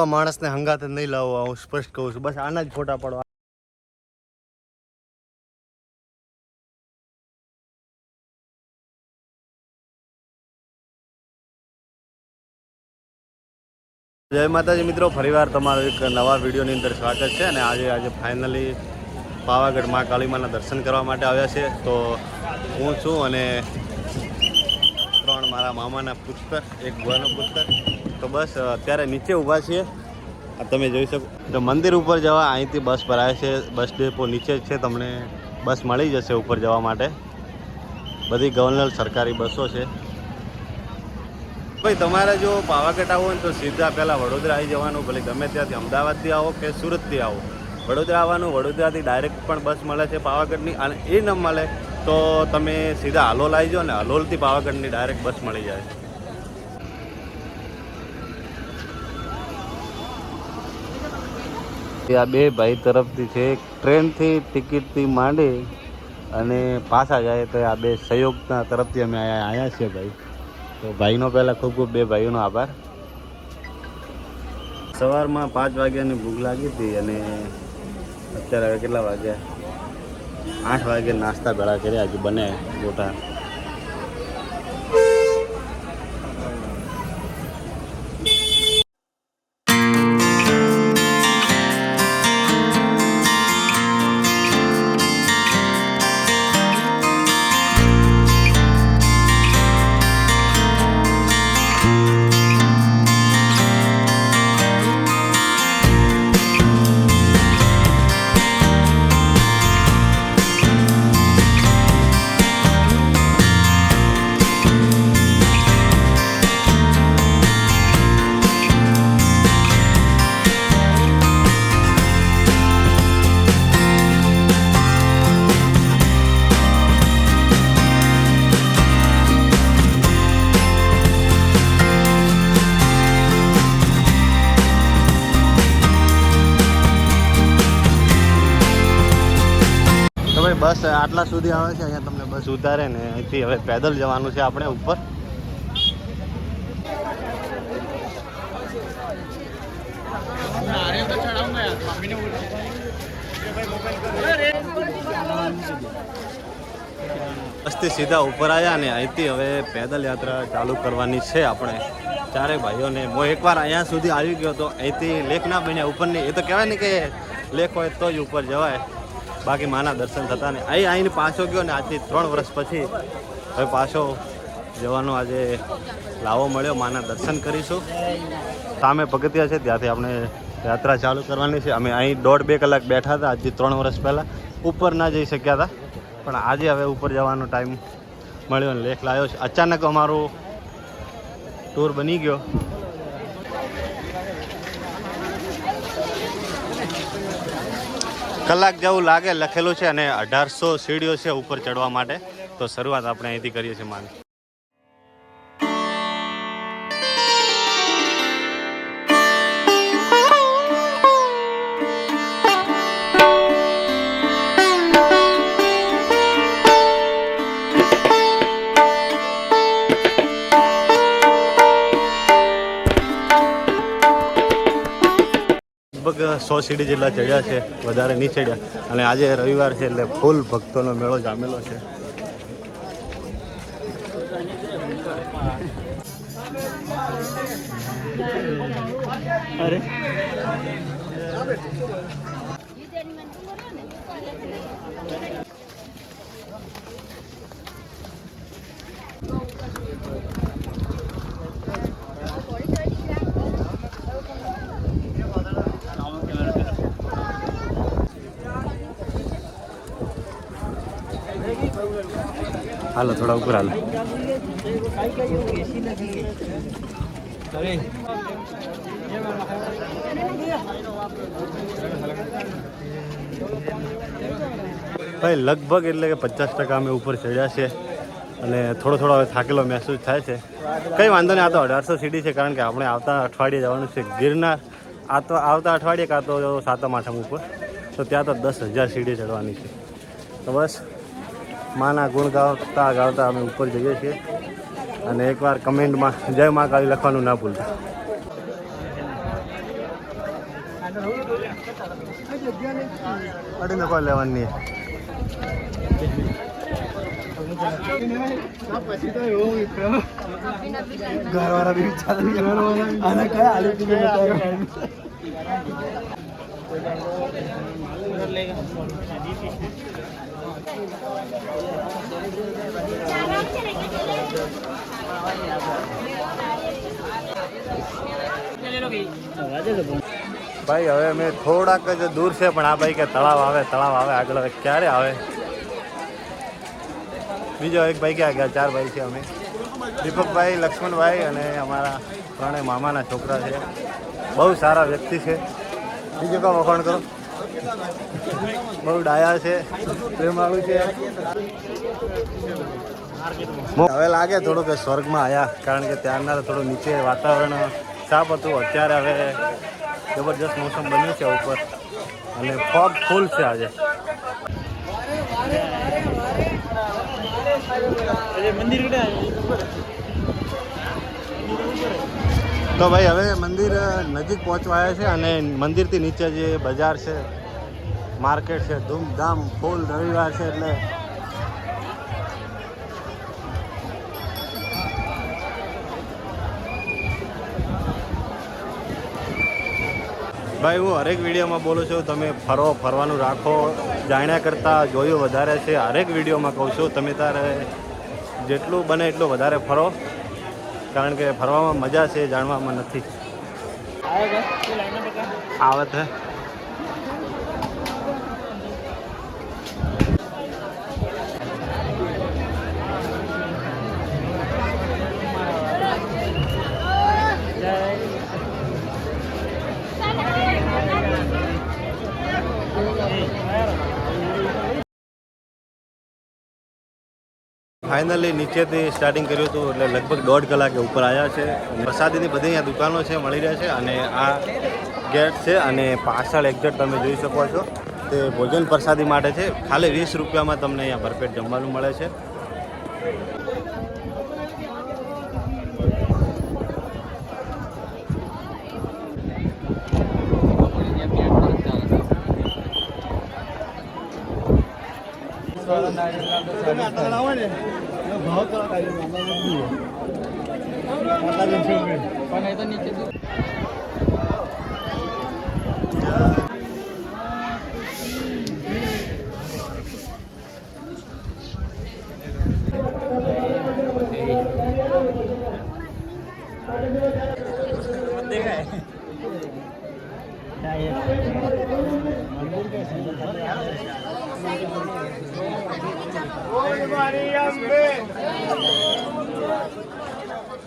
આવા માણસને હંગાતે નહીં લાવો હું સ્પષ્ટ કહું છું. બસ આના જ ફોટા પાડવા. જય માતાજી મિત્રો, ફરીવાર તમારું એક નવા વિડીયોની અંદર સ્વાગત છે અને આજે આજે ફાઇનલી પાવાગઢ મા કાળીમાના દર્શન કરવા માટે આવ્યા છે. તો હું છું અને ત્રણ મારા મામાના પુસ્તક એક ભુવાનો પુસ્તક તો બસ અત્યારે નીચે ઊભા છીએ. તમે જોઈ શકો. તો મંદિર ઉપર જવા અહીંથી બસ ભરાય છે. બસ ડેપો નીચે જ છે. તમને બસ મળી જશે ઉપર જવા માટે. બધી ગવર્નર સરકારી બસો છે. ભાઈ, તમારે જો પાવાગઢ આવો ને તો સીધા પહેલાં વડોદરા આવી જવાનું. ભલે ગમે ત્યાંથી અમદાવાદથી આવો કે સુરતથી આવો. વડોદરા આવવાનું, વડોદરાથી ડાયરેક્ટ પણ બસ મળે છે પાવાગઢની. અને એ ન મળે તો તમે સીધા હાલોલ આવી જાઓ ને, હાલોલથી પાવાગઢની ડાયરેક્ટ બસ મળી જાય. આ બે ભાઈ તરફથી છે. ટ્રેનથી ટિકિટથી માંડી અને પાછા જાય તો આ બે સહયોગના તરફથી અમે આવ્યા છીએ ભાઈ. તો ભાઈનો પહેલાં ખૂબ ખૂબ બે ભાઈઓનો આભાર. સવારમાં પાંચ વાગ્યાની ભૂખ લાગી હતી અને અત્યારે હવે કેટલા વાગ્યા? આઠ વાગે નાસ્તા ભેળા કર્યા. હજુ બને ગોટા. બસ આટલા સુધી આવે છે અહીંયા તમને બસ ઉતારે ને અહીંથી હવે પેદલ જવાનું છે આપણે ઉપર. બસથી સીધા ઉપર આવ્યા ને અહીંથી હવે પેદલ યાત્રા ચાલુ કરવાની છે આપણે. ચારે ભાઈઓને હું એકવાર અહીંયા સુધી આવી ગયો તો અહીંથી લેખ ના બન્યા ઉપરની. એ તો કહેવાય ને કે લેખ હોય તો જ ઉપર જવાય. બાકી માના દર્શન થતા ને અહીં અહીં પાછો ગયો ને આજથી ત્રણ વર્ષ પછી હવે પાછો જવાનો આજે લાવો મળ્યો. માના દર્શન કરીશું. સામે પગથિયા છે, ત્યાંથી આપણે યાત્રા ચાલુ કરવાની છે. અમે અહીં દોઢ બે કલાક બેઠા હતા, આજથી ત્રણ વર્ષ પહેલાં. ઉપર ના જઈ શક્યા હતા, પણ આજે હવે ઉપર જવાનો ટાઈમ મળ્યો ને લેખ લાવ્યો છે. અચાનક અમારો ટૂર બની ગયો. કલાક જેવું લાગે લખેલું છે અને અઢારસો સીડીઓ છે ઉપર ચડવા માટે. તો શરૂઆત આપણે અહીંથી કરીએ છીએ માન સો સીડી જેટલા ચડ્યા છે, વધારે નહીં ચડ્યા. અને આજે રવિવાર છે એટલે ફૂલ ભક્તોનો મેળો જામેલો છે. હાલો, થોડા ઉપર હાલો. ભાઈ, લગભગ એટલે કે પચાસ ટકા અમે ઉપર ચડ્યા છે અને થોડો થોડો હવે થાકેલો મહેસૂસ થાય છે. કંઈ વાંધો નહીં, આ તો અઢારસો સીડી છે, કારણ કે આપણે આવતા અઠવાડિયે જવાનું છે ગિરનાર. આ તો આવતા અઠવાડિયે કાં તો સાતમ આઠમ ઉપર. તો ત્યાં તો દસ હજાર સીડી ચડવાની છે. તો બસ માના ગુણ ગાવતા ગાવતા અમે ઉપર જઈએ છીએ. અને એકવાર કમેન્ટમાં જય મા કાળી લખવાનું ના ભૂલતા. લેવાની. ઘરવાળા ભાઈ, હવે અમે થોડાક જ દૂર છે, પણ આ ભાઈ કે તળાવ આવે તળાવ આવે, આગળ ક્યારે આવે? બીજો એક ભાઈ ક્યાં ગયા? ચાર ભાઈ છે અમે. દીપકભાઈ, લક્ષ્મણભાઈ અને અમારા ત્રણેય મામાના છોકરા છે. બહુ સારા વ્યક્તિ છે. બીજું કાં વખાણ કરો? બહુ ડાયા છે પ્રેમાળું છે. હવે લાગે થોડું કે સ્વર્ગમાં આવ્યા કારણ કે ત્યારના થોડું નીચે વાતાવરણ સાફ હતું. અત્યારે હવે જબરજસ્ત મોસમ બન્યું છે ઉપર. અને ફોગ ફૂલ છે આજે. તો ભાઈ, હવે મંદિર નજીક પહોંચવા આવ્યા છે અને મંદિરથી નીચે જે બજાર છે માર્કેટ છે ધૂમધામ ફૂલ રવિવાર છે એટલે ભાઈ હું હરેક વિડીયોમાં બોલું છું તમે ફરો ફરવાનું રાખો. જાણ્યા કરતાં જોયું વધારે છે હરેક વિડીયોમાં કહું છું તમે તારે જેટલું બને એટલું વધારે ફરો. કારણ કે ફરવામાં મજા છે જાણવામાં નથી. આવત હે ફાઇનલી નીચેથી સ્ટાર્ટિંગ કર્યું હતું એટલે લગભગ દોઢ કલાકે ઉપર આવ્યા છે. પ્રસાદીની બધી અહીંયા દુકાનો છે, મળી રહે છે અને આ ગેટ છે અને પાછળ એક્ઝેક્ટ તમે જોઈ શકો છો. તે ભોજન પ્રસાદી માટે છે. ખાલી વીસ રૂપિયામાં તમને અહીંયા ભરપેટ જમવાનું મળે છે. 好，再来一个，再来一个。好，再来一个。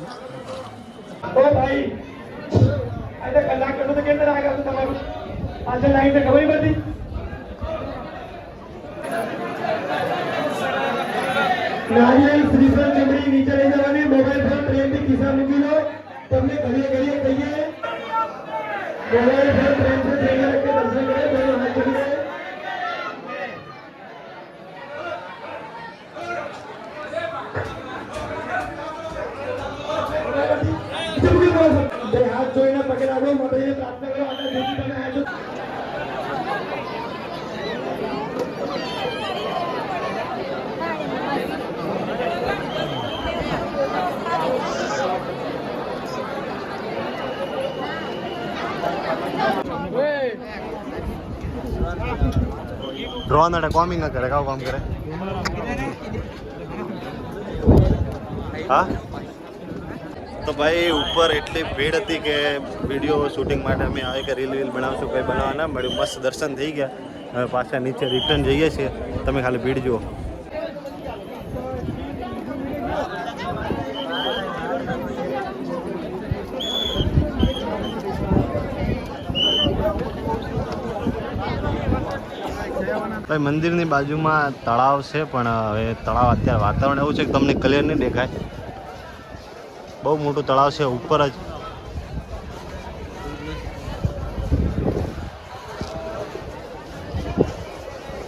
ઓ આજે કલાક કરતો તો કેમ આગળ તમારું? આજે લાઈન ખબર લઈ જવાની, મોબાઈલ ફોન પ્રેમથી ખિસ્સા મૂકી દો. તમને ઘડીએ ઘડીએ કહીએ ફોન પ્રેમથી જઈને દર્શન કરે બહેનો હાથ જોડીએ બે હાથ જોઈને પગે લાગો માતાજીને પ્રાર્થના કરો આગળ જેથી તમે હાથ જો- ડ્રોન અડે કોમી ન કરે કાવ કામ કરે હા તો ભાઈ ઉપર એટલી ભીડ હતી કે વીડિયો શૂટિંગ માટે અમે આવે કે રીલ રીલ બનાવશું કંઈ બનાવવા ના મળ્યું મસ્ત દર્શન થઈ ગયા હવે પાછા નીચે રિટર્ન જઈએ છીએ તમે ખાલી ભીડ જુઓ ભાઈ, મંદિરની બાજુમાં તળાવ છે, પણ હવે તળાવ અત્યારે વાતાવરણ એવું છે કે તમને ક્લિયર નહીં દેખાય. બહુ મોટું તળાવ છે, ઉપર જ.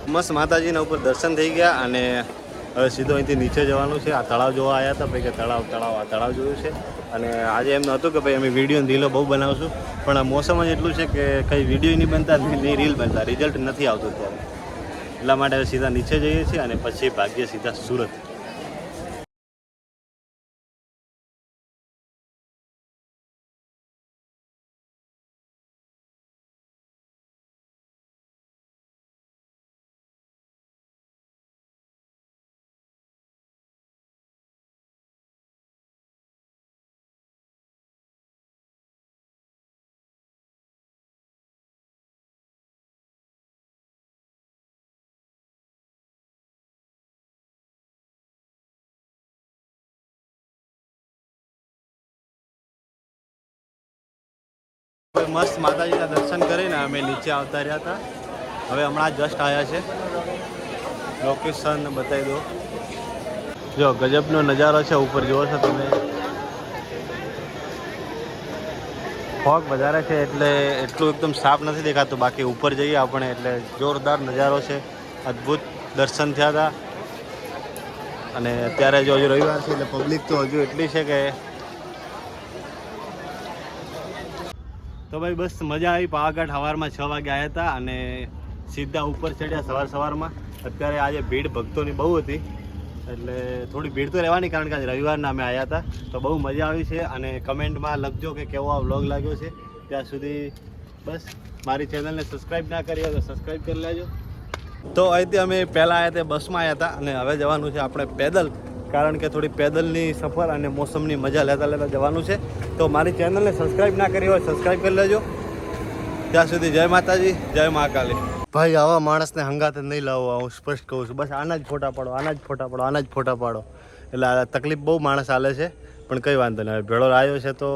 મસ્ત માતાજીના ઉપર દર્શન થઈ ગયા અને હવે સીધો અહીંથી નીચે જવાનું છે. આ તળાવ જોવા આવ્યા હતા, ભાઈ, કે તળાવ તળાવ, આ તળાવ જોયું છે. અને આજે એમ નહોતું કે ભાઈ અમે વીડિયો રીલો બહુ બનાવશું. પણ મોસમ જ એટલું છે કે કંઈ વીડિયો નહીં બનતા નહીં રીલ બનતા. રિઝલ્ટ નથી આવતું ત્યારે એટલા માટે સીધા નીચે જઈએ છીએ અને પછી ભાગ્ય સીધા સુરત. મસ્ત માતાજીના દર્શન કરીને અમે નીચે આવતા રહ્યા હતા. હવે હમણાં જસ્ટ આવ્યા છે. લોકેશન બતાવી દો. જો, ગજબનો નજારો છે ઉપર, જુઓ છો તમે. ફોગ વધારે છે એટલે એટલું એકદમ સાફ નથી દેખાતું. બાકી ઉપર જઈએ આપણે એટલે જોરદાર નજારો છે. અદ્ભુત દર્શન થયા હતા. અને અત્યારે જો હજુ રવિવાર છે એટલે પબ્લિક તો હજુ એટલી છે કે તો ભાઈ બસ મજા આવી. પાવાગઢ સવારમાં છ વાગે આવ્યા હતા અને સીધા ઉપર ચડ્યા સવાર સવારમાં. અત્યારે આજે ભીડ ભક્તોની બહુ હતી. એટલે થોડી ભીડ તો રહેવાની કારણ કે આજે રવિવારના અમે આવ્યા હતા. તો બહુ મજા આવી છે અને કમેન્ટમાં લખજો કે કેવો આ વ્લોગ લાગ્યો છે. ત્યાં સુધી બસ મારી ચેનલને સબસ્ક્રાઈબ ના કરી હોય તો સબસ્ક્રાઈબ કરી લેજો. તો અહીંથી અમે પહેલાં આવ્યા તે બસમાં આવ્યા હતા અને હવે જવાનું છે આપણે પેદલ. કારણ કે થોડી પેદલની સફર અને મોસમની મજા લેતા લેતા જવાનું છે. તો મારી ચેનલને સબસ્ક્રાઈબ ના કરી હોય સબસ્ક્રાઈબ કરી લેજો. ત્યાં સુધી જય માતાજી, જય મહાકાલી ભાઈ, આવા માણસને હંગાતે નહીં લાવવા હું સ્પષ્ટ કહું છું. બસ આના જ ફોટા પાડો, આના જ ફોટા પાડો, આના જ ફોટા પાડો. એટલે તકલીફ બહુ માણસ હાલે છે, પણ કંઈ વાંધો નહીં. ભેળો આવ્યો છે તો